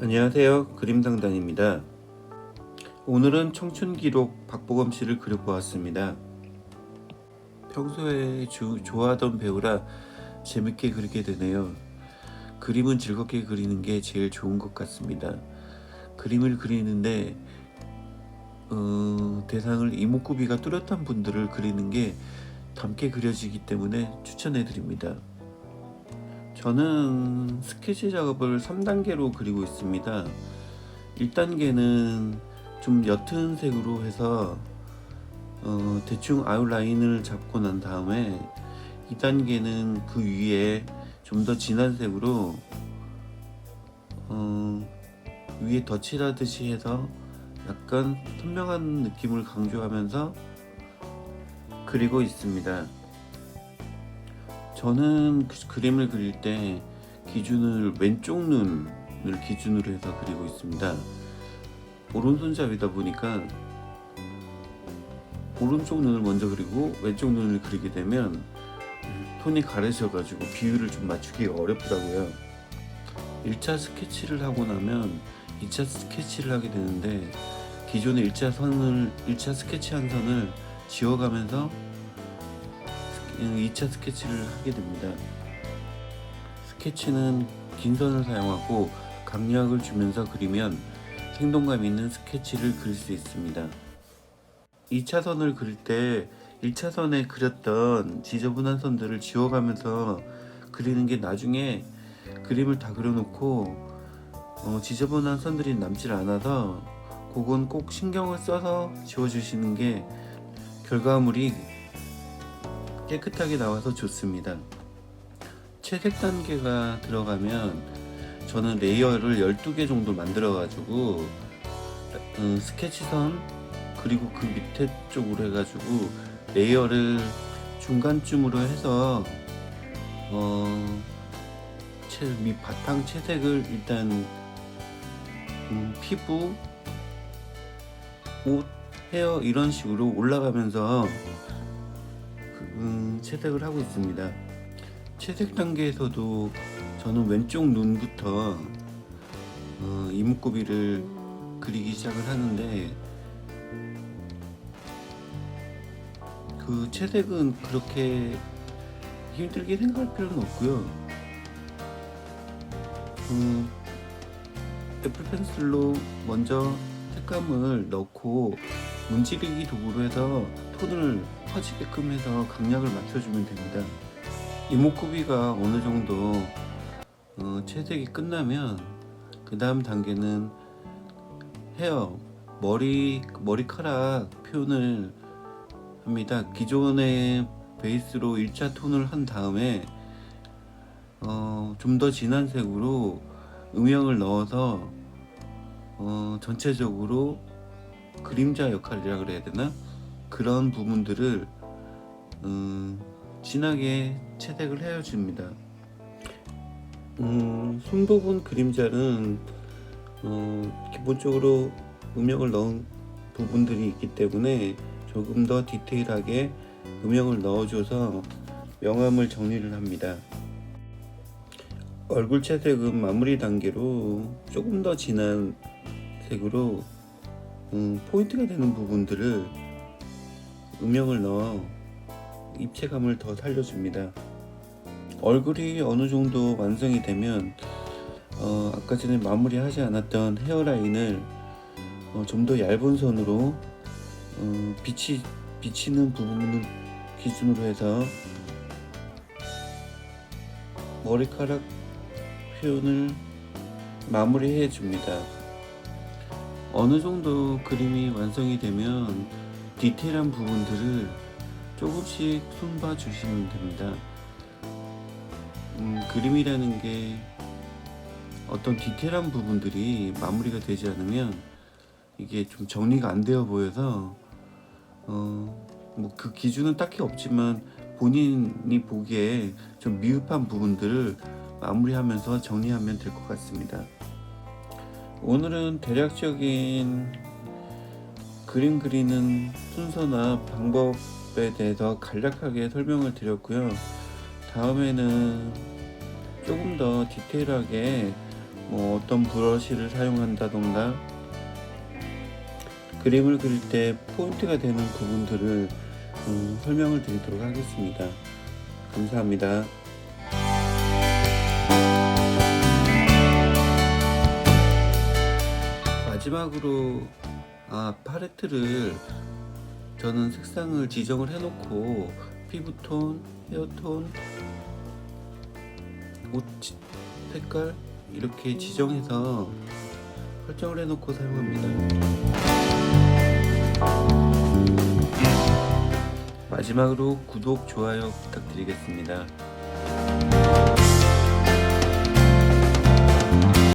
안녕하세요. 그림상단입니다. 오늘은 청춘기록 박보검 씨를 그려보았습니다. 평소에 주- 좋아하던 배우라 재밌게 그리게 되네요. 그림은 즐겁게 그리는 게 제일 좋은 것 같습니다. 그림을 그리는데 어, 대상을 이목구비가 뚜렷한 분들을 그리는 게 닮게 그려지기 때문에 추천해 드립니다. 저는 스케치 작업을 3단계로 그리고 있습니다. 1단계는 좀 옅은 색으로 해서 어, 대충 아웃라인을 잡고 난 다음에 2단계는 그 위에 좀 더 진한 색으로 어, 위에 덧칠하듯이 해서 약간 선명한 느낌을 강조하면서 그리고 있습니다. 저는 그 그림을 그릴 때 기준을 왼쪽 눈을 기준으로 해서 그리고 있습니다. 오른손잡이다 보니까 오른쪽 눈을 먼저 그리고 왼쪽 눈을 그리게 되면 톤이 가려져가지고 비율을 좀 맞추기가 어렵더라고요. 1차 스케치를 하고 나면 2차 스케치를 하게 되는데 기존의 1차 선을 1차 스케치한 선을 지워가면서 2차 스케치를 하게 됩니다. 스케치는 긴 선을 사용하고 강약을 주면서 그리면 생동감 있는 스케치를 그릴 수 있습니다. 2차 선을 그릴 때 1차 선에 그렸던 지저분한 선들을 지워가면서 그리는 게 나중에 그림을 다 그려놓고 어, 지저분한 선들이 남질 않아서 그건 꼭 신경을 써서 지워주시는 게 결과물이 깨끗하게 나와서 좋습니다. 채색 단계가 들어가면 저는 레이어를 12개 정도 만들어 가지고 음, 스케치선 그리고 그 밑에 쪽으로 해가지고 레이어를 중간쯤으로 해서 어, 채, 밑 바탕 채색을 일단 음, 피부, 옷, 헤어 이런 식으로 올라가면서 그, 음, 채색을 하고 있습니다. 채색 단계에서도 저는 왼쪽 눈부터 어, 이목구비를 그리기 시작을 하는데 그 채색은 그렇게 힘들게 생각할 필요는 없고요. 음, 애플 펜슬로 먼저 색감을 넣고 문지르기 도구로 해서 톤을 퍼지게끔 해서 강약을 맞춰주면 됩니다. 이목구비가 어느 정도 어, 채색이 끝나면 그 다음 단계는 헤어, 머리, 머리카락 표현을 합니다. 기존의 베이스로 1차 톤을 한 다음에 어, 좀 더 진한 색으로 음영을 넣어서 어, 전체적으로 그림자 역할이라 그래야 되나 그런 부분들을 음, 진하게 채색을 헤어줍니다. 음, 손 부분 그림자는 어, 기본적으로 음영을 넣은 부분들이 있기 때문에 조금 더 디테일하게 음영을 넣어줘서 명암을 정리를 합니다. 얼굴 채색은 마무리 단계로 조금 더 진한 색으로 음, 포인트가 되는 부분들을 음영을 넣어 입체감을 더 살려줍니다. 얼굴이 어느 정도 완성이 되면 어, 아까 전에 마무리하지 않았던 헤어라인을 어, 좀 더 얇은 선으로 어, 빛이 비치는 부분을 기준으로 해서 머리카락 표현을 마무리해 줍니다. 어느 정도 그림이 완성이 되면 디테일한 부분들을 조금씩 손봐 주시면 됩니다. 음, 그림이라는 게 어떤 디테일한 부분들이 마무리가 되지 않으면 이게 좀 정리가 안 되어 보여서 어, 뭐 그 기준은 딱히 없지만 본인이 보기에 좀 미흡한 부분들을 마무리하면서 정리하면 될 것 같습니다. 오늘은 대략적인 그림 그리는 순서나 방법에 대해서 간략하게 설명을 드렸고요. 다음에는 조금 더 디테일하게 뭐 어떤 브러쉬를 사용한다던가 그림을 그릴 때 포인트가 되는 부분들을 음, 설명을 드리도록 하겠습니다. 감사합니다. 마지막으로 아 팔레트를 저는 색상을 지정을 해놓고 피부톤, 헤어톤, 옷 지- 색깔 이렇게 지정해서 설정을 해놓고 사용합니다. 마지막으로 구독, 좋아요 부탁드리겠습니다.